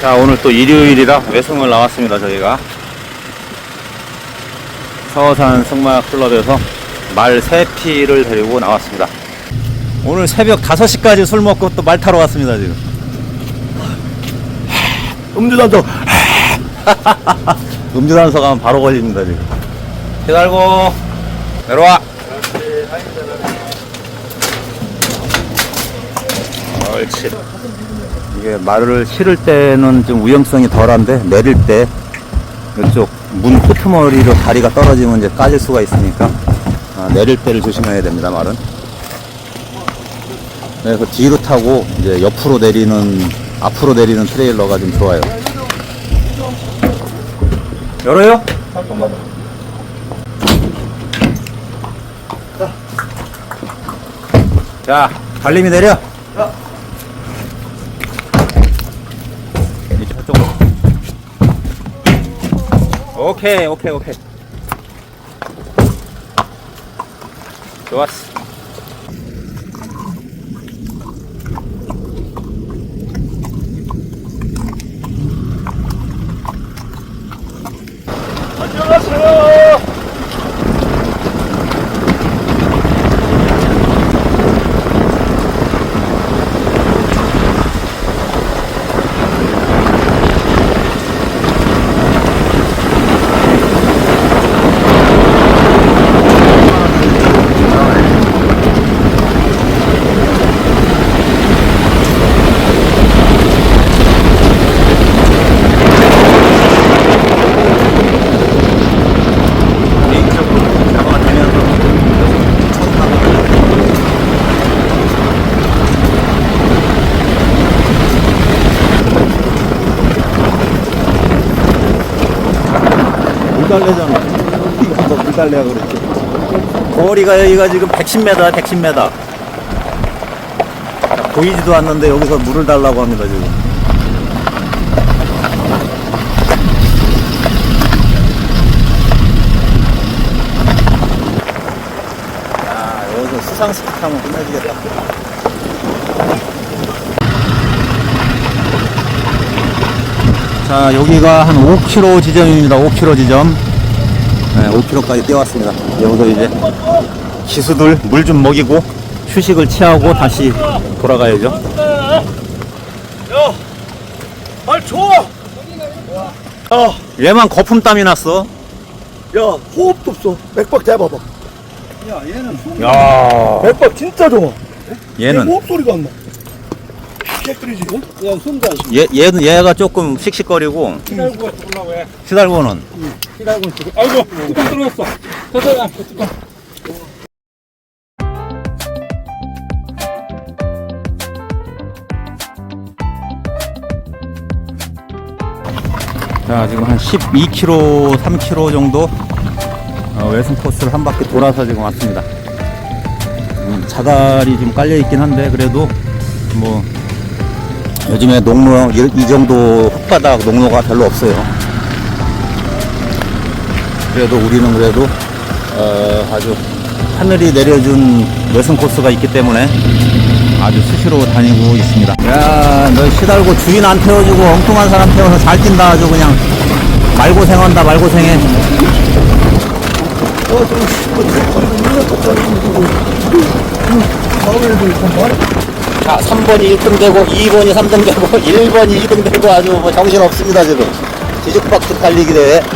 자 오늘 또 일요일이라 외승을 나왔습니다 저희가. 서산 승마 클럽에서 말 3피를 데리고 나왔습니다. 오늘 새벽 5시까지 술 먹고 또 말 타러 왔습니다 지금. 음주단속. 음주단속 가면 바로 걸립니다 지금. 기다리고. 내려와. 옳지 이게 말을 실을 때는 좀 위험성이 덜한데 내릴 때 이쪽 문 코트머리로 다리가 떨어지면 이제 까질 수가 있으니까 아, 내릴 때를 조심해야 됩니다 말은. 그래서 뒤로 타고 이제 옆으로 내리는 앞으로 내리는 트레일러가 좀 좋아요. 열어요? 자 달림이 내려. 이제 저쪽으로 오케이 오케이 오케이. 좋았어 안녕하세요 개인적으로 잡아내면서 물 달래잖아. 이거 뭐 물달래야 그랬지. 거리가 여기가 지금 110m, 110m. 보이지도 않는데 여기서 물을 달라고 합니다, 지금. 야, 여기서 수상 스키 타면 끝내주겠다. 자, 여기가 한 5km 지점입니다. 5km 지점. 네, 5km까지 뛰어왔습니다. 여기서 이제 기수들 물 좀 먹이고 휴식을 취하고 다시 돌아가야죠. 야, 말 줘. 야, 얘만 거품 땀이 났어. 야, 호흡도 없어. 맥박 잡아봐. 야, 맥박 진짜 좋아. 얘는 호흡 소리가 안 나. 깨끗이지. 어? 그냥 숨다. 얘 얘는 얘가 조금 씩씩거리고 시달고 올라고 해. 시달고는 시달고 있어. 아이고, 뚜껑 들어갔어. 저저 뚜껑. 자 지금 한 12km, 3km 정도 어, 외승 코스를 한 바퀴 돌아서 지금 왔습니다. 음, 자갈이 좀 깔려 있긴 한데 그래도 뭐 요즘에 농로 이, 이 정도 흙바닥 농로가 별로 없어요. 그래도 우리는 그래도 어, 아주 하늘이 내려준 외승 코스가 있기 때문에 아주 수시로 다니고 있습니다. 야, 너 시달고 주인 안 태워주고 엉뚱한 사람 태워서 잘 뛴다 아주 그냥 말고생한다 말고생해. 자, 3번이 1등 되고 2번이 3등 되고 1번이 2등 되고 아주 뭐 정신 없습니다 지금. 뒤죽박죽 달리기 대회.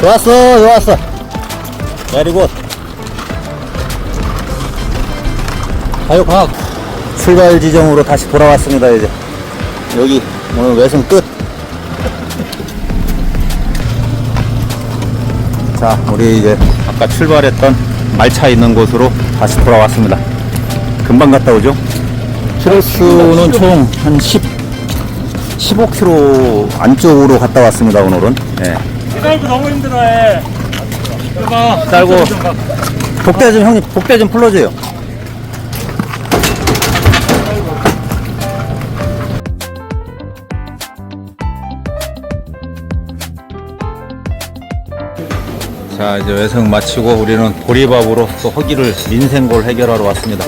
좋았어, 좋았어. 베리굿. 가요광 출발 지점으로 다시 돌아왔습니다, 이제. 여기 오늘 외승 끝. 자, 우리 이제 아까 출발했던 말차 있는 곳으로 다시 돌아왔습니다. 금방 갔다 오죠? 키로수는 총 한 10, 15km 안쪽으로 갔다 왔습니다, 오늘은. 예. 시달고 너무 힘들어해. 딸고 복대 좀 형님 복대 좀 풀어줘요. 자 이제 외성 마치고 우리는 보리밥으로 또 허기를 민생골 해결하러 왔습니다